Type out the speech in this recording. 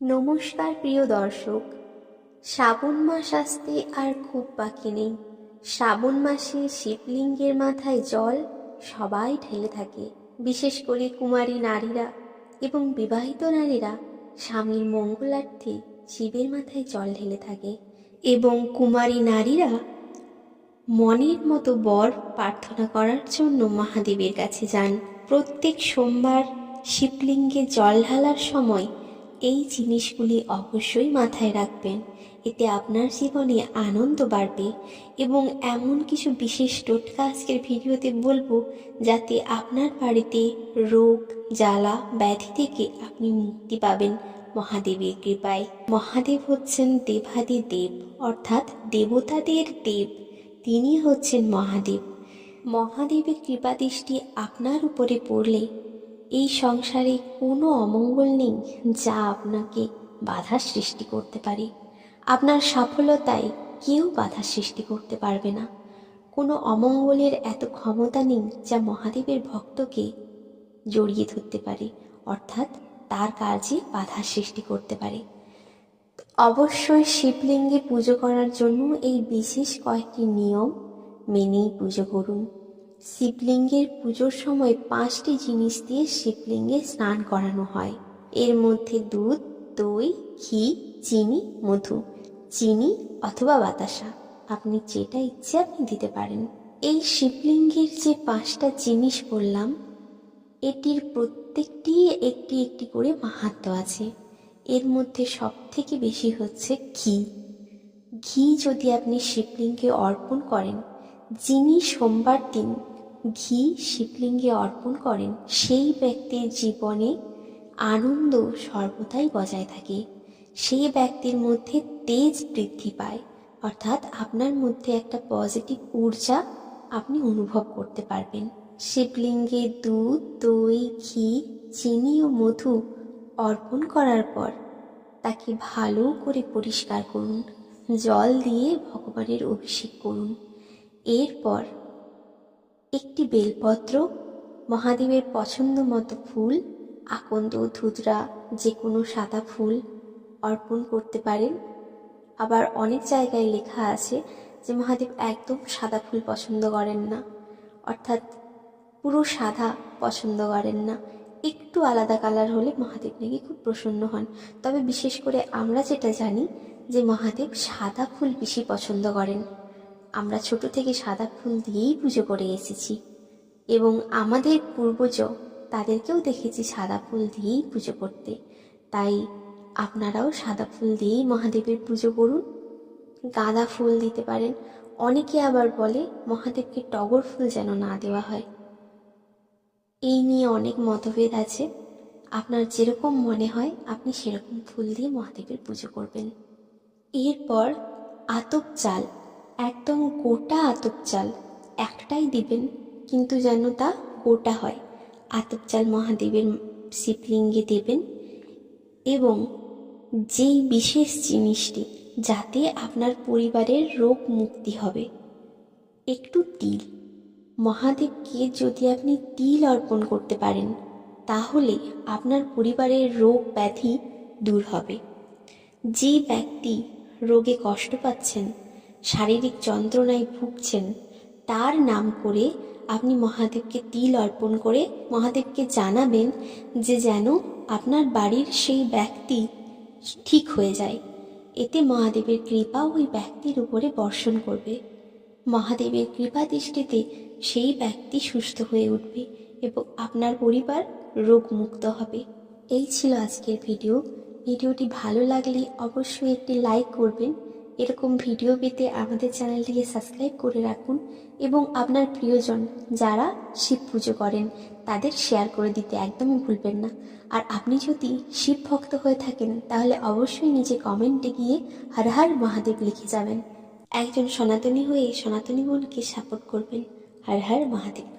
নমস্কার প্রিয় দর্শক। শ্রাবণ মাস আসতে আর খুব বাকি নেই। শ্রাবণ মাসে শিবলিঙ্গের মাথায় জল সবাই ঢেলে থাকে, বিশেষ করে কুমারী নারীরা এবং বিবাহিত নারীরা। স্বামীর মঙ্গলার্থে শিবের মাথায় জল ঢেলে থাকে এবং কুমারী নারীরা মনের মতো বর প্রার্থনা করার জন্য মহাদেবের কাছে যান। প্রত্যেক সোমবার শিবলিঙ্গে জল ঢালার সময় এই জিনিসগুলি অবশ্যই মাথায় রাখবেন। এতে আপনার জীবনে আনন্দ বাড়বে এবং এমন কিছু বিশেষ টোটকা আজকের ভিডিওতে বলব যাতে আপনার বাড়িতে রোগ, জ্বালা, ব্যাধি থেকে আপনি মুক্তি পাবেন মহাদেবের কৃপায়। মহাদেব হচ্ছেন দেবাদি দেব, অর্থাৎ দেবতাদের দেব। তিনি হচ্ছেন মহাদেব। মহাদেবের কৃপাদৃষ্টি আপনার উপরে পড়লে এই সংসারে কোনো অমঙ্গল নেই যা আপনাকে বাধার সৃষ্টি করতে পারে। আপনার সফলতায় কেউ বাধা সৃষ্টি করতে পারবে না। কোনো অমঙ্গলের এত ক্ষমতা নেই যা মহাদেবের ভক্তকে জড়িয়ে ধরতে পারে, অর্থাৎ তার কাজে বাধার সৃষ্টি করতে পারে। অবশ্যই শিবলিঙ্গে পুজো করার জন্য এই বিশেষ কয়েকটি নিয়ম মেনেই পুজো করুন। শিবলিঙ্গের পুজোর সময় পাঁচটি জিনিস দিয়ে শিবলিঙ্গে স্নান করানো হয়। এর মধ্যে দুধ, দই, ঘি, চিনি, মধু। চিনি অথবা বাতাসা। আপনি যেটা ইচ্ছে আপনি দিতে পারেন। এই শিবলিঙ্গের যে পাঁচটা জিনিস বললাম, এটির প্রত্যেকটি একটি একটি করে মাহাত্ম আছে। এর মধ্যে সব থেকে বেশি হচ্ছে ঘি। ঘি যদি আপনি শিবলিঙ্গে অর্পণ করেন যিনি সোমবার দিন ঘি শিবলিঙ্গে অর্পণ করেন, সেই ব্যক্তির জীবনে আনন্দ সর্বদাই বজায় থাকে। সেই ব্যক্তির মধ্যে তেজ বৃদ্ধি পায়। অর্থাৎ আপনার মধ্যে একটা পজিটিভ ঊর্জা আপনি অনুভব করতে পারবেন। শিবলিঙ্গে দুধ, দই, ঘি, চিনি ও মধু অর্পণ করার পর তাকে ভালো করে পরিষ্কার করুন। জল দিয়ে ভগবানের অভিষেক করুন। এরপর একটি বেলপত্র, মহাদেবের পছন্দ মতো ফুল, আকন্দ, ধুতরা যে কোনো সাদা ফুল অর্পণ করতে পারেন। আবার অনেক জায়গায় লেখা আছে যে মহাদেব একদম সাদা ফুল পছন্দ করেন না, অর্থাৎ পুরো সাদা পছন্দ করেন না। একটু আলাদা কালার হলে মহাদেব নাকি খুব প্রসন্ন হন। তবে বিশেষ করে আমরা যেটা জানি যে মহাদেব সাদা ফুল বেশি পছন্দ করেন। আমরা ছোট থেকে সাদা ফুল দিয়েই পুজো করে এসেছি। এবং আমাদের পূর্বজ তাদেরকেও দেখেছি সাদা ফুল দিয়েই পুজো করতে। তাই আপনারাও সাদা ফুল দিয়েই মহাদেবের পুজো করুন। গাঁদা ফুল দিতে পারেন। অনেকে আবার বলে মহাদেবকে টগর ফুল যেন না দেওয়া হয়। এই নিয়ে অনেক মতভেদ আছে। আপনার যেরকম মনে হয় আপনি সেরকম ফুল দিয়ে মহাদেবের পুজো করবেন। এরপর আতপ চাল। একদম গোটা আতপ চাল। একটাই দিবেন, কিন্তু যেন তা গোটা হয়। আতপ চাল মহাদেবের শিবলিঙ্গে দেবেন এবং যেই বিশেষ জিনিসটি যাতে আপনার পরিবারের রোগ মুক্তি হবে, একটু তিল। মহাদেবকে যদি আপনি তিল অর্পণ করতে পারেন, তাহলে আপনার পরিবারের রোগ ব্যাধি দূর হবে। যে ব্যক্তি রোগে কষ্ট পাচ্ছেন শারীরিক যন্ত্রণায় ভুগছেন, তার নাম করে আপনি মহাদেবকে তিল অর্পণ করে মহাদেবকে জানাবেন যে যেন আপনার বাড়ির সেই ব্যক্তি ঠিক হয়ে যায়। এতে মহাদেবের কৃপা ওই ব্যক্তির উপরে বর্ষণ করবে। মহাদেবের কৃপা দৃষ্টিতে সেই ব্যক্তি সুস্থ হয়ে উঠবে এবং আপনার পরিবার রোগমুক্ত হবে। এই ছিল আজকের ভিডিও। ভিডিওটি ভালো লাগলে অবশ্যই একটি লাইক করবেন এরকম ভিডিও পেতে আমাদের চ্যানেলটিকে সাবস্ক্রাইব করে রাখুন এবং আপনার প্রিয়জন যারা শিব পুজো করেন, তাদের শেয়ার করে দিতে একদমই ভুলবেন না। আর আপনি যদি শিব ভক্ত হয়ে থাকেন, তাহলে অবশ্যই নিজে কমেন্টে গিয়ে হর হর মহাদেব লিখে যাবেন। একজন সনাতনী হয়ে সনাতনী বোনকে সাপোর্ট করবেন। হর হর মহাদেব।